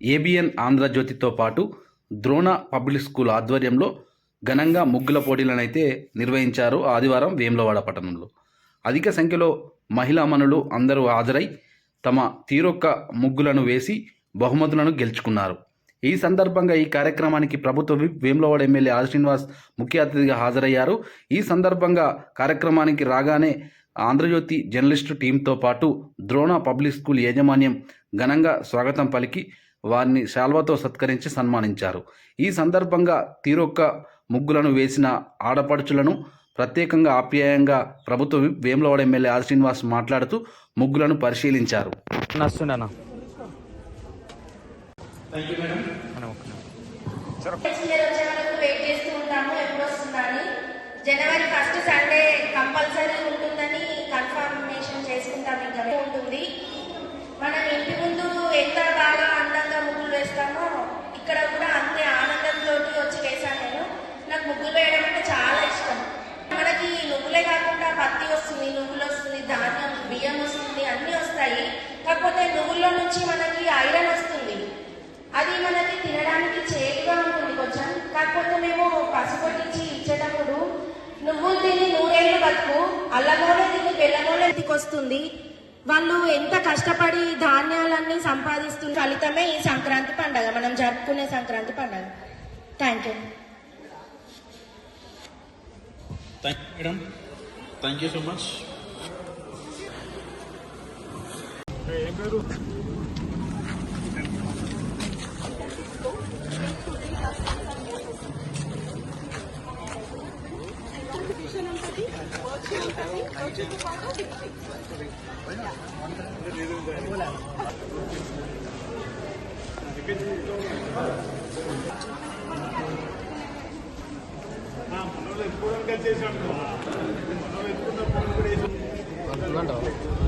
ABN ఆంధ్రజ్యోతితో పాటు Drona public school ఆధ్వర్యంలో ఘనంగా ముగ్గుల పోటీలనైతే నిర్వహించారు ఆదివారం వేములవాడ పట్టణంలో. అధిక సంఖ్యలో మహిళామణులు అందరూ హాజరై తమ తీరొక్క ముగ్గులను వేసి బహుమతులను గెలుచుకున్నారు. ఈ సందర్భంగా ఈ కార్యక్రమానికి ప్రభుత్వ whip Vemulawada MLA R Srinivas ముఖ్య అతిథిగా హాజరయ్యారు. ఈ సందర్భంగా కార్యక్రమానికి రాగానే ఆంధ్రజ్యోతి జర్నలిస్టు టీంతో పాటు ద్రోణ పబ్లిక్ స్కూల్ యాజమాన్యం ఘనంగా స్వాగతం పలికి వారిని శాల్వాతో సత్కరించి సన్మానించారు. ఈ సందర్భంగా తీరొక్క ముగ్గులను వేసిన ఆడపడుచులను ప్రత్యేకంగా ఆప్యాయంగా ప్రభుత్వ వేములవాడ ఎమ్మెల్యే ఆర్ శ్రీనివాస్ మాట్లాడుతూ ముగ్గులను పరిశీలించారు. నస్తుండనా నెక్స్ట్ ఇయర్ వచ్చే వరకు వెయిట్ చేస్తూ ఉంటాము ఎప్పుడు వస్తుందని జనవరి ఫస్ట్ సండే కంపల్సరీ ఉంటుందని కన్ఫర్మేషన్ చేసుకుంటాం ఇంకా ఉంటుంది మనం ఇంటి ముందు ఎంత బాగా అందంగా ముగ్గులు వేస్తామో ఇక్కడ కూడా అంతే ఆనందంతో వచ్చి వేశాను నేను నాకు ముగ్గులు వేయడం అంటే చాలా ఇష్టం మనకి నువ్వులే కాకుండా పత్తి వస్తుంది నువ్వులు వస్తుంది ధాన్యం బియ్యం వస్తుంది ఉంటాయి. కాకపోతే నువ్వుల్లో నుంచి మనకి ఐరన్ వస్తుంది. అది మనకి తినడానికి చేదుగా ఉంటుంది కొంచెం. కాకపోతే మేము పసుపొట్టించి ఇచ్చేటప్పుడు నువ్వు తిని నూరేళ్ళు బతుకు అల్లమూలే తిని బెల్లమూలే ఇంటికి వస్తుంది. వాళ్ళు ఎంత కష్టపడి ధాన్యాలన్నీ సంపాదిస్తున్న ఫలితమే ఈ సంక్రాంతి పండగ. మనం జరుపుకునే సంక్రాంతి పండగ. Thank you thank you madam thank you so much ఏం పేరు మనోళ్ళు ఎక్కువ కలిసి వేసాడు మనోళ్ళు ఎక్కువ కూడా వేసాడు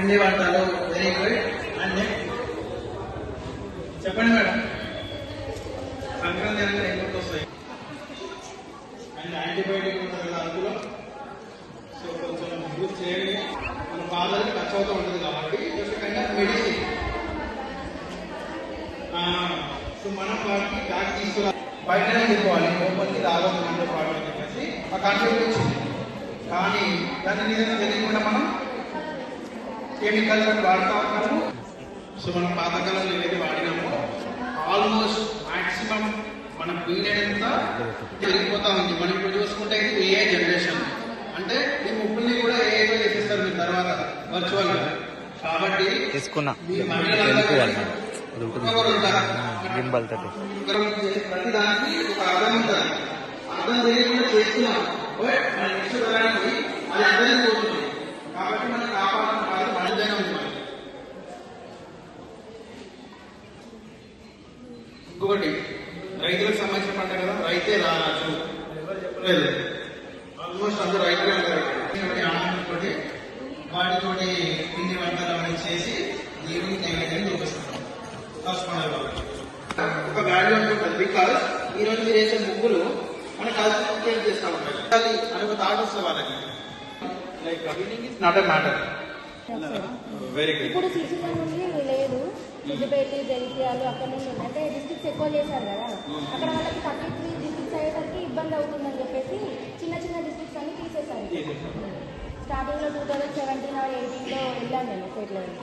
పిండి వంటలు వెరీ గుడ్ అండ్ నెక్స్ట్ చెప్పండి మేడం. సంక్రాంతి అనగా ఏం గుర్తొస్తాయి అండ్ యాంటీబయాటిక్ ఉంటుంది కదా అందులో. సో కొంచెం యూజ్ చేయండి. మన ఫాదర్కి ఖర్చు అవుతూ ఉంటుంది కాబట్టి జస్ట్ కైండ్ మెడిసిన్ సో మనం వాటికి బ్యాక్ తీసుకురా బయటనే తీసుకోవాలి. లోపలికి రావద్దు ప్రాబ్లం చెప్పేసి ఆ కాన్సెప్ట్ వచ్చింది కానీ దాన్ని నిజంగా తెలియకుండా మనం కెమికల్స్ వాడుతూ ఉంటాము. సో మనం పాతకాలంలో ఏదైతే వాడినామో ఆల్మోస్ట్ మాక్సిమం మన పీరియడ్ అంతా పెరిగిపోతా ఉంది. మనం ఇప్పుడు చూసుకుంటే ఇది ఏ జనరేషన్ అంటే ఈ ముగ్గుల్ని కూడా ఏఐలో చేసేస్తారు మీరు తర్వాత వర్చువల్గా. కాబట్టి తీసుకున్నా. మీ. గింబల్ ప్రతి దానికి ఒక అర్థం ఉంటుంది అర్థం తెలియకుండా చేస్తున్నాం. బట్ మన నెక్స్ట్ తరానికి అది అర్థం పోతుంది కాబట్టి మనం కాపాడడం కాదు మనదైనా ఉంది మనకి. ఇంకొకటి రైతులకు సంబంధించిన పంట కదా? రైతే రాజు లేదు. ఆల్మోస్ట్ అందరూ రైతులే ఉంటారు ఆనందంతో వాటితోటి పిండి వంటలు అవన్నీ చేసి దేవునికి నైవేద్యం చూపిస్తాం. ఫస్ట్ పండుగ కాబట్టి. ఒక వాల్యూ ఉంటుంది బికాస్ ఈ రోజు మీరు వేసే ముగ్గులు మన కల్చర్ చేస్తా ఉంటాయి అది అని ఒక థాట్ వస్తుంది వాళ్ళకి like not a matter very good ఇప్పుడు సీసీలో నుండి లేదు సిద్దిపేట జగిత్యాలు అక్కడ నుండి అంటే డిస్ట్రిక్ట్స్ ఎక్కువ చేశారు కదా. అక్కడ వాళ్ళకి థర్టీ త్రీ డిస్ట్రిక్ట్స్ అయ్యేసరికి ఇబ్బంది అవుతుందని చెప్పేసి చిన్న చిన్న డిస్ట్రిక్ట్స్ అన్ని తీసేశారు. స్టార్టింగ్లో two thousand seventeen or eighteen వెళ్ళాను నేను స్టేట్ లెవెల్